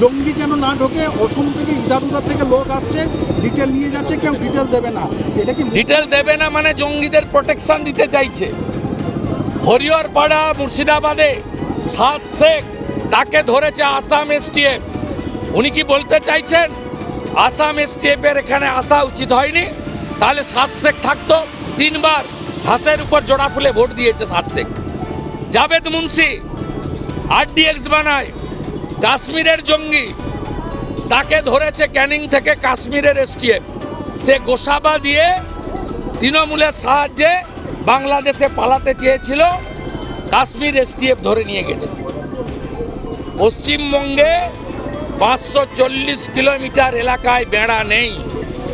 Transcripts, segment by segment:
জঙ্গি যেন না ঢোকে, অসম থেকে ইধার উধার থেকে লোক আসছে ডিটেল নিয়ে যাচ্ছে, কেউ ডিটেল দেবে না। এটা কি ডিটেল দেবে না মানে জঙ্গিদের প্রোটেকশন দিতে চাইছে। হরিহরপাড়া, মুর্শিদাবাদে সাত শেখ তাকে ধরেছে আসাম এসটিএফ উনি কি বলতে চাইছেন? আসাম এসটিএফের এখানে আসা উচিত হয়নি। তাহলে সাত শেখ থাকতো, তিনবার ঘাসের উপর জোড়া ফুলে ভোট দিয়েছে সাত শেখ। জাভেদ মুন্সি আরডিএক্স বানায়। কাশ্মীরের জঙ্গি, তাকে ধরেছে ক্যানিং থেকে কাশ্মীরের এসটিএফ। সে গোসাবা দিয়ে তৃণমূলের সাহায্যে বাংলাদেশে পালাতে চেয়েছিল, কাশ্মীর এসটিএফ ধরে নিয়ে গেছে। পশ্চিমবঙ্গে পাঁচশো চল্লিশ কিলোমিটার এলাকায় বেড়া নেই,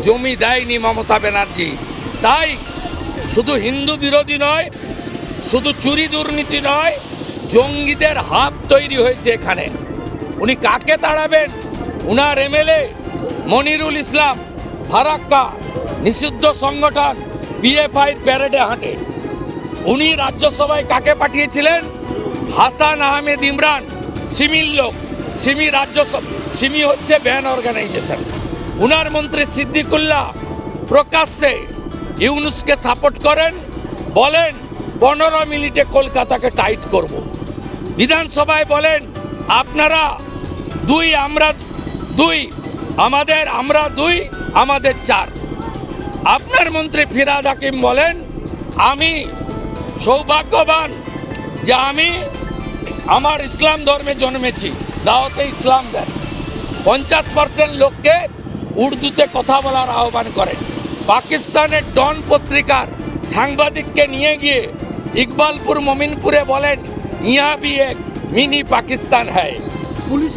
জমি দেয়নি মমতা ব্যানার্জি। তাই শুধু হিন্দু বিরোধী নয়, শুধু চুরি দুর্নীতি নয়, জঙ্গিদের হাত তৈরি হয়েছে এখানে। উনি কাকে তাড়াবেন উনার এমএলএ মনিরুল ইসলাম ফারাক্কা নিষিদ্ধ সংগঠন পিএফআইর প্যারেডে হাঁটে। উনি রাজ্যসভায় কাকে পাঠিয়েছিলেন? হাসান আহমেদ ইমরান, সিমির লোক। সিমি রাজ্যসভা সিমি হচ্ছে ব্যান অর্গানাইজেশন। উনার মন্ত্রী সিদ্দিকুল্লাহ প্রকাশ্যে ইউনুসকে সাপোর্ট করেন, বলেন, পনেরো মিনিটে কলকাতাকে টাইট করব। বিধানসভায় বলেন, আপনারা দুই আমরা দুই, আমাদের আমরা দুই, আমাদের চার। আপনার মন্ত্রী ফিরাদ হাকিম বলেন, আমি সৌভাগ্যবান যে আমি আমার ইসলাম ধর্মে জন্মেছি, দাওয়াতে ইসলাম দেন। পঞ্চাশ পার্সেন্ট লোককে উর্দুতে কথা বলার আহ্বান করেন। পাকিস্তানের ডন পত্রিকার সাংবাদিককে নিয়ে গিয়ে ইকবালপুর মমিনপুরে বলেন ইয়া ভি এক মিনি পাকিস্তান হ্যায়।